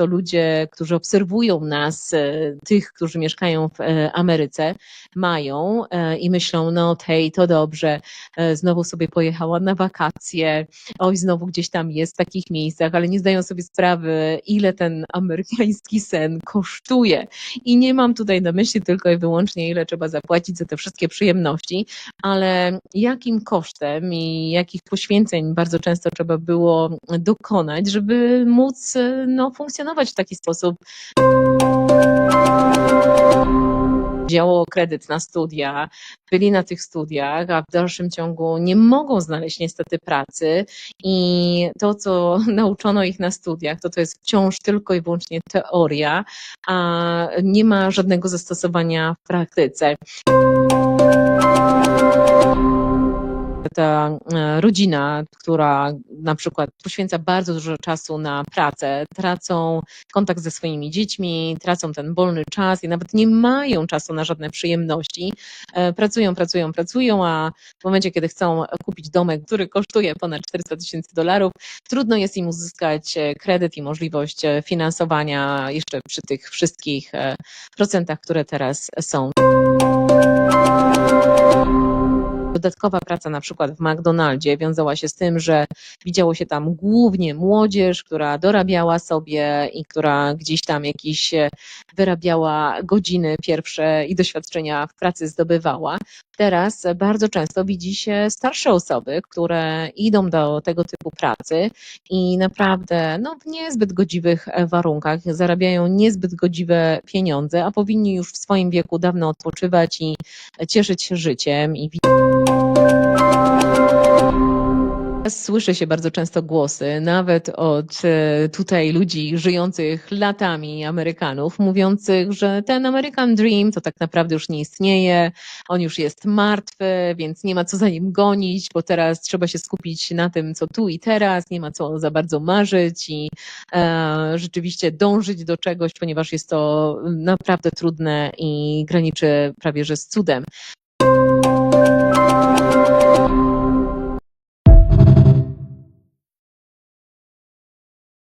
często ludzie, którzy obserwują nas, e, tych, którzy mieszkają w e, Ameryce, mają e, i myślą, no hej, to dobrze, znowu sobie pojechała na wakacje, oj, znowu gdzieś tam jest w takich miejscach, ale nie zdają sobie sprawy, ile ten amerykański sen kosztuje. I nie mam tutaj na myśli tylko i wyłącznie, ile trzeba zapłacić za te wszystkie przyjemności, ale jakim kosztem i jakich poświęceń bardzo często trzeba było dokonać, żeby móc no, funkcjonować w taki sposób. Wzięło kredyt na studia, byli na tych studiach, a w dalszym ciągu nie mogą znaleźć niestety pracy i to, co nauczono ich na studiach, to to jest wciąż tylko i wyłącznie teoria, a nie ma żadnego zastosowania w praktyce ta e, rodzina, która na przykład poświęca bardzo dużo czasu na pracę, tracą kontakt ze swoimi dziećmi, tracą ten wolny czas i nawet nie mają czasu na żadne przyjemności. E, Pracują, pracują, pracują, a w momencie, kiedy chcą kupić domek, który kosztuje ponad 400 tysięcy dolarów, trudno jest im uzyskać e, kredyt i możliwość finansowania jeszcze przy tych wszystkich procentach, które teraz są. Dodatkowa praca na przykład w McDonaldzie wiązała się z tym, że widziało się tam głównie młodzież, która dorabiała sobie i która gdzieś tam jakieś e, wyrabiała godziny pierwsze i doświadczenia w pracy zdobywała. Teraz bardzo często widzi się starsze osoby, które idą do tego typu pracy i naprawdę no, w niezbyt godziwych e, warunkach zarabiają niezbyt godziwe pieniądze, a powinni już w swoim wieku dawno odpoczywać i cieszyć się życiem i Słyszy się bardzo często głosy, nawet od e, tutaj ludzi żyjących latami Amerykanów, mówiących, że ten American Dream to tak naprawdę już nie istnieje, on już jest martwy, więc nie ma co za nim gonić, bo teraz trzeba się skupić na tym, co tu i teraz, nie ma co za bardzo marzyć i e, rzeczywiście dążyć do czegoś, ponieważ jest to naprawdę trudne i graniczy prawie że z cudem. Música